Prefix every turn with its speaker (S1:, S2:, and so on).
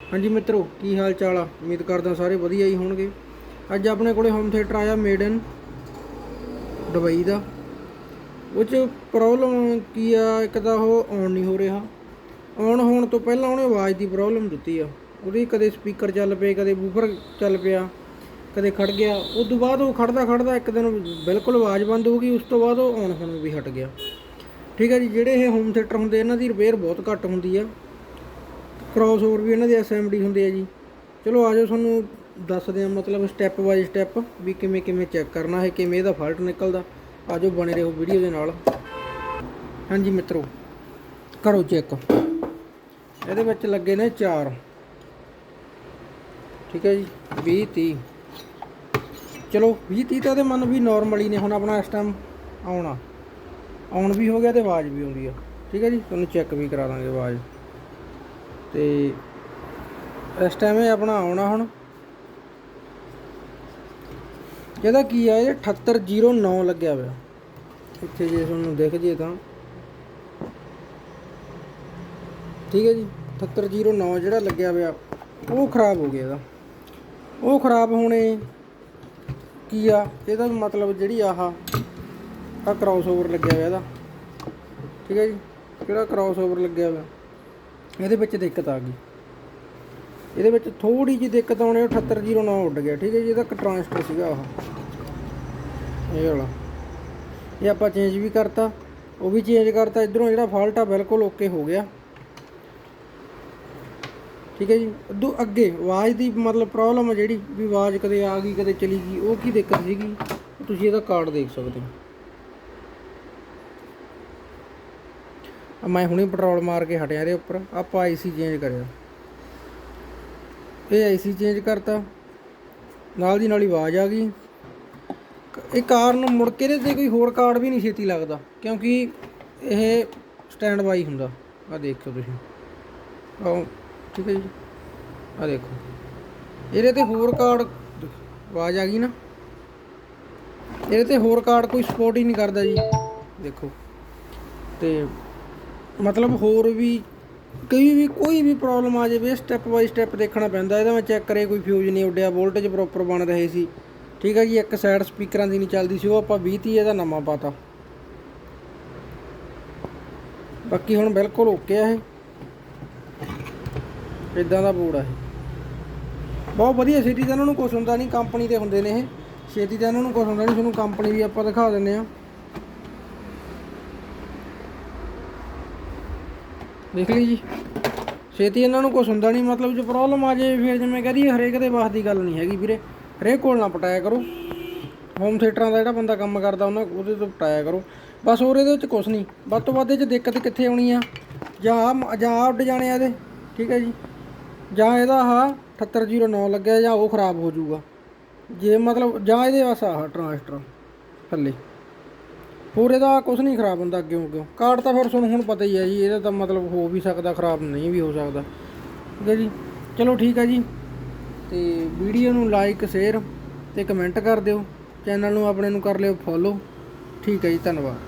S1: ਹਾਂਜੀ ਮਿੱਤਰੋ, ਕੀ ਹਾਲ ਚਾਲ ਆ? ਉਮੀਦ ਕਰਦਾ ਸਾਰੇ ਵਧੀਆ ਹੀ ਹੋਣਗੇ। ਅੱਜ ਆਪਣੇ ਕੋਲੇ ਹੋਮ ਥੀਏਟਰ ਆਇਆ ਮੇਡ ਇਨ ਦੁਬਈ ਦਾ। ਉਹ 'ਚ ਪ੍ਰੋਬਲਮ ਕੀ ਆ? ਇੱਕ ਤਾਂ ਉਹ ਆਨ ਨਹੀਂ ਹੋ ਰਿਹਾ। ਆਨ ਹੋਣ ਤੋਂ ਪਹਿਲਾਂ ਉਹਨੇ ਆਵਾਜ਼ ਦੀ ਪ੍ਰੋਬਲਮ ਦਿੱਤੀ ਆ। ਉਹਦੀ ਕਦੇ ਸਪੀਕਰ ਚੱਲ ਪਏ, ਕਦੇ ਬੂਫਰ ਚੱਲ ਪਿਆ, ਕਦੇ ਖੜ ਗਿਆ। ਉਸ ਤੋਂ ਬਾਅਦ ਉਹ ਖੜਦਾ ਖੜਦਾ ਇੱਕ ਦਿਨ ਬਿਲਕੁਲ ਆਵਾਜ਼ ਬੰਦ ਹੋ ਗਈ, ਉਸ ਤੋਂ ਬਾਅਦ ਉਹ ਆਨ ਹੋਣ ਵੀ ਹਟ ਗਿਆ। ਠੀਕ ਹੈ ਜੀ, ਜਿਹੜੇ ਇਹ ਹੋਮ ਥੀਏਟਰ ਹੁੰਦੇ, ਇਹਨਾਂ ਦੀ ਰਿਪੇਅਰ ਬਹੁਤ ਘੱਟ ਹੁੰਦੀ ਆ। ਕ੍ਰਾਸ ਓਵਰ ਵੀ ਇਹਨਾਂ ਦੇ ਐਸਐਮਡੀ ਹੁੰਦੇ ਆ ਜੀ। ਚਲੋ ਆਜੋ ਤੁਹਾਨੂੰ ਦੱਸਦੇ ਆ ਮਤਲਬ ਸਟੈਪ ਬਾਈ ਸਟੈਪ ਵੀ ਕਿਵੇਂ ਕਿਵੇਂ ਚੈੱਕ ਕਰਨਾ ਹੈ, ਕਿਵੇਂ ਇਹਦਾ ਫਾਲਟ ਨਿਕਲਦਾ। ਆਜੋ ਬਣੇ ਰਹੋ ਵੀਡੀਓ ਦੇ ਨਾਲ। ਹਾਂਜੀ ਮਿੱਤਰੋ, ਕਰੋ ਚੈੱਕ ਇਹਦੇ ਵਿੱਚ ਲੱਗੇ ਨੇ 4 ਠੀਕ ਹੈ ਜੀ 20 30 ਚਲੋ 20 30 ਤਾਂ ਇਹਦੇ ਮਨ ਵੀ ਨਾਰਮਲ ਹੀ ਨੇ ਹੁਣ ਆਪਣਾ ਇਸ ਟਾਈਮ ਆਉਣਾ। ਆਉਣ ਵੀ ਹੋ ਗਿਆ ਤੇ ਆਵਾਜ਼ ਵੀ ਆਉਂਦੀ ਆ। ਠੀਕ ਹੈ ਜੀ, ਤੁਹਾਨੂੰ ਚੈੱਕ ਵੀ ਕਰਾ ਦਾਂਗੇ ਆਵਾਜ਼। ਤੇ ਇਸ ਟਾਈਮ ਇਹ ਆਪਣਾ ਆਉਣਾ ਹੁਣ। ਇਹਦਾ ਕੀ ਆ, ਇਹ 7809 ਲੱਗਿਆ ਹੋਇਆ। ਇੱਥੇ ਜੇ ਤੁਹਾਨੂੰ ਦਿਖ ਜੇ ਤਾਂ। ਠੀਕ ਹੈ ਜੀ 7809 ਜਿਹੜਾ ਲੱਗਿਆ ਹੋਇਆ, ਉਹ ਖਰਾਬ ਹੋ ਗਿਆ ਇਹਦਾ। ਉਹ ਖਰਾਬ ਹੋਣੇ ਕੀ ਆ, ਇਹਦਾ ਮਤਲਬ ਜਿਹੜੀ ਆਹ ਆ ਕ੍ਰਾਸ ਓਵਰ ਲੱਗਿਆ ਹੋਇਆ ਇਹਦਾ। ਠੀਕ ਹੈ ਜੀ, ਕਿਹੜਾ ਕ੍ਰਾਸ ਓਵਰ ਲੱਗਿਆ ਹੋਇਆ? ਇਹਦੇ ਵਿੱਚ ਦਿੱਕਤ ਆ ਗਈ। ਇਹਦੇ ਵਿੱਚ ਥੋੜੀ ਜਿਹੀ ਦਿੱਕਤ ਆਉਣੀ 7809 ਉੱਡ ਗਿਆ, ਠੀਕ ਹੈ ਜੀ, ਇਹਦਾ ਟ੍ਰਾਂਸਫਰ ਸੀਗਾ ਆਹ ਇਹ ਵਾਲਾ। ਇਹ ਆਪਾਂ ਚੇਂਜ ਵੀ ਕਰਤਾ, ਉਹ ਵੀ ਚੇਂਜ ਕਰਤਾ, ਇਧਰੋਂ ਜਿਹੜਾ ਫਾਲਟ ਆ ਬਿਲਕੁਲ ਓਕੇ ਹੋ ਗਿਆ। ਠੀਕ ਹੈ ਜੀ, ਉਦੋਂ ਅੱਗੇ ਆਵਾਜ਼ ਦੀ ਮਤਲਬ ਪ੍ਰੋਬਲਮ ਆ ਜਿਹੜੀ, ਵੀ ਆਵਾਜ਼ ਕਦੇ ਆ ਗਈ, ਕਦੇ ਚਲੀ ਗਈ, ਉਹ ਕੀ ਦਿੱਕਤ ਸੀਗੀ? ਤੁਸੀਂ ਇਹਦਾ ਕਾਰਡ ਦੇਖ ਸਕਦੇ ਹੋ। ਮੈਂ ਹੁਣੇ ਪੈਟਰੋਲ ਮਾਰ ਕੇ ਹਟਿਆ ਇਹਦੇ ਉੱਪਰ। ਆਪਾਂ ਆਈਸੀ ਚੇਂਜ ਕਰਿਆ। ਇਹ ਆਈਸੀ ਚੇਂਜ ਕਰਤਾ। ਨਾਲ ਦੀ ਨਾਲ ਹੀ ਆਵਾਜ਼ ਆ ਗਈ। ਇਹ ਕਾਰ ਨੂੰ ਮੁੜ ਕੇ ਇਹਦੇ ਤੇ ਕੋਈ ਹੋਰ ਕਾਰਡ ਵੀ ਨਹੀਂ ਛੇਤੀ ਲੱਗਦਾ, ਕਿਉਂਕਿ ਇਹ ਸਟੈਂਡ ਬਾਈ ਹੁੰਦਾ। ਆ ਦੇਖੋ ਤੁਸੀਂ। ਆਓ ਠੀਕ ਹੈ ਜੀ। ਆ ਦੇਖੋ। ਇਹਦੇ ਤੇ ਹੋਰ ਕਾਰਡ, ਆਵਾਜ਼ ਆ ਗਈ ਨਾ। ਇਹਦੇ ਤੇ ਹੋਰ ਕਾਰਡ ਕੋਈ ਸਪੋਰਟ ਹੀ ਨਹੀਂ ਕਰਦਾ ਜੀ। ਦੇਖੋ। ਤੇ ਮਤਲਬ ਹੋਰ ਵੀ ਕਈ ਵੀ ਕੋਈ ਵੀ ਪ੍ਰੋਬਲਮ ਆ ਜਾਵੇ ਸਟੈਪ ਬਾਈ ਸਟੈਪ ਦੇਖਣਾ ਪੈਂਦਾ। ਇਹਦਾ ਮੈਂ ਚੈੱਕ ਕਰੇ, ਕੋਈ ਫਿਊਜ਼ ਨਹੀਂ ਉੱਡਿਆ ਵੋਲਟੇਜ ਪ੍ਰੋਪਰ ਬਣ ਰਹੇ ਸੀ। ਠੀਕ ਹੈ ਜੀ, ਇੱਕ ਸਾਈਡ ਸਪੀਕਰਾਂ ਦੀ ਨਹੀਂ ਚੱਲਦੀ ਸੀ, ਉਹ ਆਪਾਂ 20 30 ਇਹਦਾ ਨਵਾਂ ਪਾਤਾ। ਬਾਕੀ ਹੁਣ ਬਿਲਕੁਲ ਓਕੇ ਆ ਇਹ। ਇਦਾਂ ਦਾ ਬੋਰਡ ਆ ਇਹ। ਬਹੁਤ ਵਧੀਆ ਸਿਟੀ ਤਾਂ ਇਹਨਾਂ ਨੂੰ ਕੁਝ ਹੁੰਦਾ ਨਹੀਂ ਕੰਪਨੀ ਦੇ ਹੁੰਦੇ ਨੇ ਇਹ। ਛੇਤੀ ਤਾਂ ਇਹਨਾਂ ਨੂੰ ਕੁਝ ਹੁੰਦਾ ਨਹੀਂ, ਤੁਹਾਨੂੰ ਕੰਪਨੀ ਵੀ ਆਪਾਂ ਦਿਖਾ ਦਿੰਨੇ ਆ ਦੇਖ ਲਈ ਜੀ। ਛੇਤੀ ਇਹਨਾਂ ਨੂੰ ਕੁਝ ਹੁੰਦਾ ਨਹੀਂ, ਮਤਲਬ ਜੇ ਪ੍ਰੋਬਲਮ ਆ ਜਾਏ, ਫਿਰ ਜਿਵੇਂ ਕਹਦੀ ਹਰੇਕ ਦੇ ਵਾਸ ਦੀ ਗੱਲ ਨਹੀਂ ਹੈਗੀ ਵੀਰੇ। ਹਰੇਕ ਕੋਲ ਨਾ ਪਟਾਇਆ ਕਰੋ। ਹੋਮ ਥੀਏਟਰਾਂ ਦਾ ਜਿਹੜਾ ਬੰਦਾ ਕੰਮ ਕਰਦਾ, ਉਹਨਾਂ ਉਹਦੇ ਤੋਂ ਪਟਾਇਆ ਕਰੋ। ਬਸ ਹੋਰ ਇਹਦੇ ਵਿੱਚ ਕੁਝ ਨਹੀਂ। ਵੱਧ ਤੋਂ ਵੱਧ ਇਹ 'ਚ ਦਿੱਕਤ ਕਿੱਥੇ ਆਉਣੀ ਆ? ਜਾਂ ਆ ਜਾਂ ਆ ਉੱਡ ਜਾਣੇ ਆ ਇਹਦੇ। ਠੀਕ ਹੈ ਜੀ। ਜਾਂ ਇਹਦਾ ਆਹ 7809 ਲੱਗਿਆ ਜਾਂ ਉਹ ਖਰਾਬ ਹੋ ਜਾਊਗਾ। ਜੇ ਮਤਲਬ, ਜਾਂ ਇਹਦੇ ਵਾਸਾ ਆਹ ਟਰਾਂਸਟਰ ਥੱਲੇ। ਹੋਰ ਇਹਦਾ ਕੁਝ ਨਹੀਂ ਖਰਾਬ ਹੁੰਦਾ ਅੱਗੇ ਅੱਗੇ ਕਾਰਡ ਤਾਂ ਫਿਰ ਤੁਹਾਨੂੰ ਹੁਣ ਪਤਾ ਹੀ ਹੈ ਜੀ, ਇਹਦਾ ਤਾਂ ਮਤਲਬ ਹੋ ਵੀ ਸਕਦਾ, ਖਰਾਬ ਨਹੀਂ ਵੀ ਹੋ ਸਕਦਾ। ਠੀਕ ਹੈ ਜੀ? ਚਲੋ ਠੀਕ ਹੈ ਜੀ। ਤੇ ਵੀਡੀਓ ਨੂੰ ਲਾਈਕ ਸ਼ੇਅਰ ਤੇ ਕਮੈਂਟ ਕਰ ਦਿਓ। ਚੈਨਲ ਨੂੰ ਆਪਣੇ ਨੂੰ ਕਰ ਲਿਓ ਫੋਲੋ ਠੀਕ ਹੈ ਜੀ, ਧੰਨਵਾਦ।